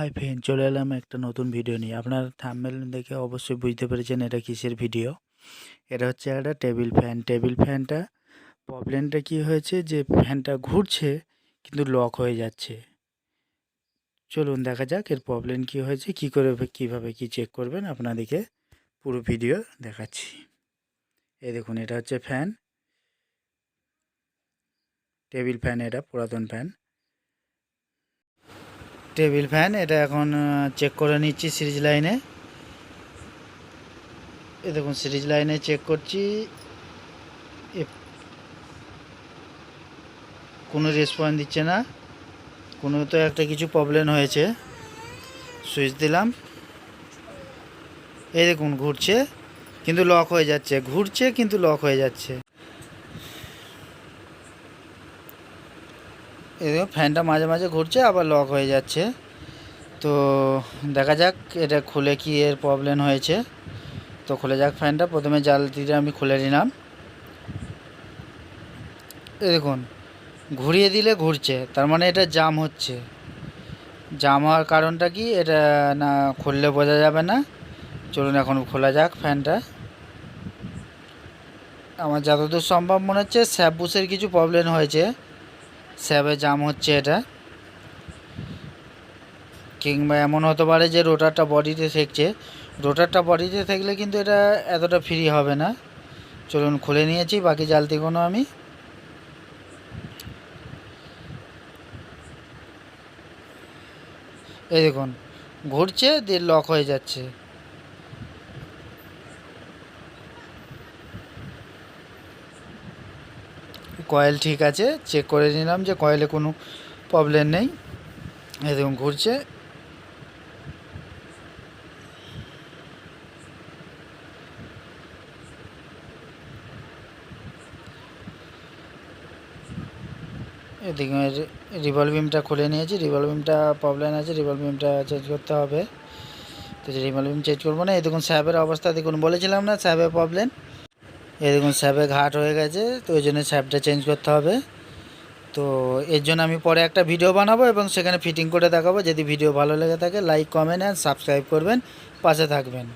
Hi friend, চলে এলাম একটা নতুন ভিডিও নিয়ে। আপনারা থাম্বনেল দেখে অবশ্যই বুঝতে পেরেছেন এটা কিসের ভিডিও। এটা হচ্ছে একটা টেবিল ফ্যান টেবিল ফ্যানটা প্রবলেমটা কি হয়েছে যে ফ্যানটা ঘুরছে কিন্তু লক হয়ে যাচ্ছে। চলুন দেখা যাক এর প্রবলেম কি হয়েছে, কি করে কীভাবে কি চেক করবেন আপনাদেরকে পুরো ভিডিও দেখাচ্ছি। এই দেখুন, এটা হচ্ছে ফ্যান টেবিল ফ্যান এটা পুরাতন ফ্যান টেবিল ফ্যান, এটা এখন চেক করে নিচ্ছি সিরিজ লাইনে। এ দেখুন, সিরিজ লাইনে চেক করছি। কোনো রেসপন্স দিচ্ছে না। কোনো তো একটা কিছু প্রবলেম হয়েছে। সুইচ দিলাম। এই দেখুন, ঘুরছে, কিন্তু লক হয়ে যাচ্ছে। ঘুরছে, কিন্তু লক হয়ে যাচ্ছে। দেখুন ফ্যানটা মাঝে মাঝে ঘুরছে, আবার লক হয়ে যাচ্ছে। তো দেখা যাক, এটা খুলে কি এর প্রবলেম হয়েছে। তো খুলে যাক ফ্যানটা, প্রথমে জাল জালতিটা আমি খুলে নিলাম। এ দেখুন, ঘুরিয়ে দিলে ঘুরছে, তার মানে এটা জাম হচ্ছে। জাম হওয়ার কারণটা কি? এটা না খুললে বোঝা যাবে না। চলুন এখন খোলা যাক ফ্যানটা। আমার যতদূর সম্ভব মনে হচ্ছে স্যাপ বুসের কিছু প্রবলেম হয়েছে। স্যাবে জাম হচ্ছে এটা। কিংবা এমন হতে পারে যে রোটারটা বডিতে ঠেকছে রোটারটা বডিতে থাকলে কিন্তু এটা এতটা ফ্রি হবে না। চলুন খুলে নিয়েছি, বাকি জালতিগুলো আমি। এই দেখুন, ঘুরছে, দিয়ে লক হয়ে যাচ্ছে। কয়েল ঠিক আছে চেক করে নিলাম যে কয়েলে কোনো প্রবলেম নেই। দেখুন, ঘুরছে। এদিকে রিভলভিংটা খুলে নিয়েছি। রিভলভিংটা প্রবলেম আছে রিভলভিংটা চেঞ্জ করতে হবে। তো রিভলভিং চেঞ্জ করব না। এই দেখুন স্যাবের অবস্থা দেখুন, বলেছিলাম না স্যাবের প্রবলেম এই দেখুন স্যাবে ঘাট হয়ে গেছে, তো ওই জন্য স্যাপটা চেঞ্জ করতে হবে। তো এর জন্য আমি পরে একটা ভিডিও বানাবো এবং সেখানে ফিটিং করে দেখাবো। যদি ভিডিও ভালো লেগে থাকে লাইক কমেন্ট অ্যান্ড সাবস্ক্রাইব করবেন, পাশে থাকবেন।